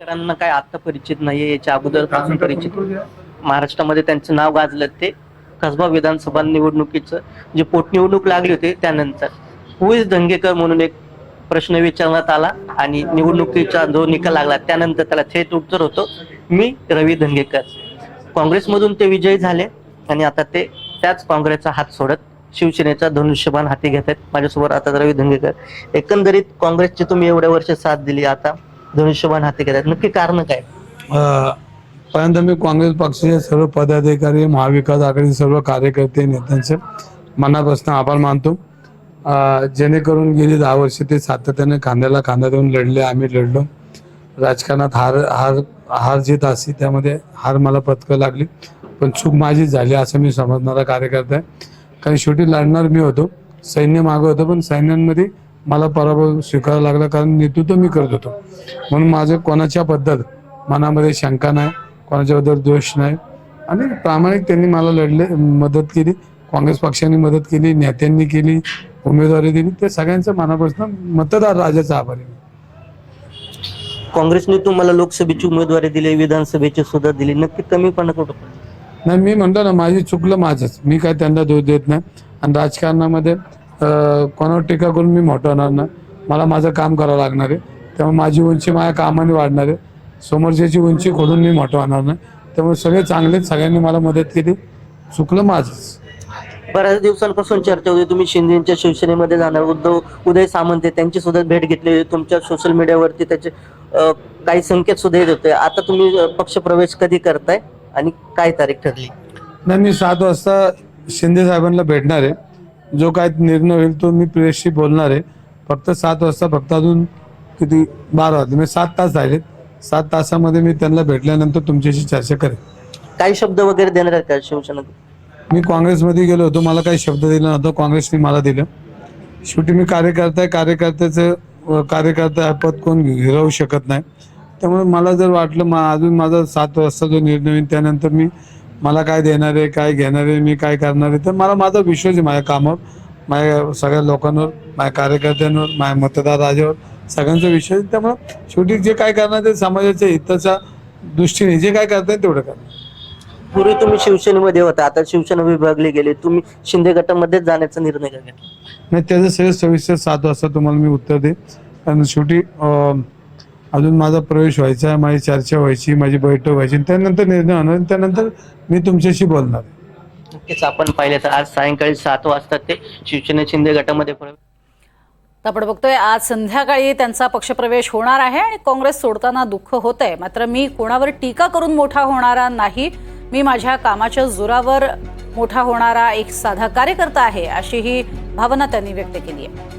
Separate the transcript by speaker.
Speaker 1: शेतकऱ्यांना काय आता परिचित नाहीये याच्या अगोदरपासून परिचित. महाराष्ट्रामध्ये त्यांचं नाव गाजलं ते कसबा विधानसभा निवडणुकीचं जे पोटनिवडणूक लागली होती त्यानंतर. हु इज दंगेकर म्हणून एक प्रश्न विचारण्यात आला आणि निवडणुकीचा जो निकाल लागला त्यानंतर त्याला थेट उत्तर होतो मी रवी धंगेकर काँग्रेसमधून ते विजयी झाले आणि आता ते त्याच काँग्रेसचा हात सोडत शिवसेनेचा धनुष्यबाण हाती घेत आहेत माझ्यासोबत आता रवी धंगेकर एकंदरीत काँग्रेसची तुम्ही एवढ्या वर्ष साथ दिली आता धनुष्यबाण हाती घेतात. नक्की कारण काय?
Speaker 2: पहिल्यांदा मी काँग्रेस पक्षाचे सर्व पदाधिकारी महाविकास आघाडी सर्व कार्यकर्ते नेत्यांचे मनापासून आभार मानतो. जेणेकरून गेली दहा वर्ष ते सातत्याने खांद्याला खांदा देऊन लढले आम्ही लढलो. राजकारणात हार हार हार जीत असते त्यामध्ये हार मला पत्कर लागली. पण चूक माझीच झाली असं मी समजणारा कार्यकर्ता आहे. कारण शेवटी लढणार मी होतो. सैन्य मागं होतं पण सैन्यांमध्ये मला पराभव स्वीकारावा लागला कारण नेतृत्व मी करत होतो. म्हणून माझं कोणाच्या बद्दल मनामध्ये शंका नाही कोणाच्याबद्दल दोष नाही. आणि प्रामाणिक त्यांनी मला लढले मदत केली. काँग्रेस पक्षाने मदत केली नेत्यांनी केली उमेदवारी दिली. ते सगळ्यांचं मनापासून मतदार राजाचा आभारी आहे.
Speaker 1: काँग्रेसने तुम्हाला लोकसभेची उमेदवारी दिली विधानसभेची सुद्धा दिली. नक्की कमीपणा कुठं
Speaker 2: नाही मी म्हणतो ना माझी चुकलं माझंच. मी काय त्यांना दोष देत नाही. आणि राजकारणामध्ये कोणावर टीका करून मी मोठं होणार नाही. मला माझं काम करावं लागणार आहे. त्यामुळे माझी उंची माझ्या कामाने वाढणार आहे. समोरच्याची उंची खोडून मी मोठं होणार नाही. त्यामुळे सगळे चांगलेच सगळ्यांनी मला मदत केली. चुकलं माझंच.
Speaker 1: बऱ्याच दिवसांपासून चर्चा होती. तुम्ही शिंदेच्या शिवसेनेमध्ये जाणार. उद्धव उदय सामंत त्यांची सुद्धा भेट घेतली तुमच्या सोशल मीडियावरती त्याचे काही संकेत सुद्धा येत होते. आता तुम्ही अं, पक्षप्रवेश कधी करताय? आणि काय तारीख ठरली?
Speaker 2: नाही मी सात वाजता शिंदे साहेबांना भेटणार आहे. जो काय निर्णय होईल तो मी प्रेसशी बोलणार आहे. फक्त सात वाजता फक्त अजून किती? बारा वाजले म्हणजे सात तास राहिलेत सात तासामध्ये मी त्यांना भेटल्यानंतर तुमच्याशी चर्चा करेन.
Speaker 1: काही शब्द वगैरे देणार आहेत का शिवसेना
Speaker 2: मी काँग्रेसमध्ये गेलो होतो. मला काही शब्द दिला नव्हता. काँग्रेसने मला दिलं. शेवटी मी कार्यकर्ता आहे. कार्यकर्त्याचं अं, कार्यकर्ता पद कोण हिरावू शकत नाही. त्यामुळे मला जर वाटलं मा अजून माझा सात वाजता जो निर्णय होईल त्यानंतर मी मला काय देणार आहे काय घेणार आहे मी काय करणार आहे तर मला माझा विश्वास आहे माझ्या कामावर माझ्या सगळ्या लोकांवर माझ्या कार्यकर्त्यांवर माझ्या मतदार राजावर सगळ्यांचा विश्वास आहे. त्यामुळं शेवटी जे काय करणार ते समाजाच्या हिताच्या दृष्टीने जे काय करता येईल तेवढं करणार.
Speaker 1: पूर्वी तुम्ही शिवसेनेमध्ये होता आता शिवसेना विभागली गेली तुम्ही शिंदे गटामध्येच जाण्याचा निर्णय का घेतला?
Speaker 2: नाही त्याचं सगळं सविस्तर सात वाजता तुम्हाला मी उत्तर दे कारण शेवटी अं, अजून माझा प्रवेश व्हायचा आहे माझी चर्चा व्हायची माझी बैठक व्हायची त्यानंतर निर्णय होणार त्यानंतर मी तुमच्याशी बोलणार.
Speaker 1: नक्कीच आपण पाहिलं तर आज सायंकाळी सात वाजता ते शिवसेना शिंदे गटामध्ये
Speaker 3: आपण बघतोय आज संध्याकाळी त्यांचा पक्षप्रवेश होणार आहे आणि काँग्रेस सोडताना दुःख होतंय. मात्र मी कोणावर टीका करून मोठा होणारा नाही मी माझ्या कामाच्या जोरावर मोठा होणारा एक साधा कार्यकर्ता आहे अशी ही भावना त्यांनी व्यक्त केली आहे.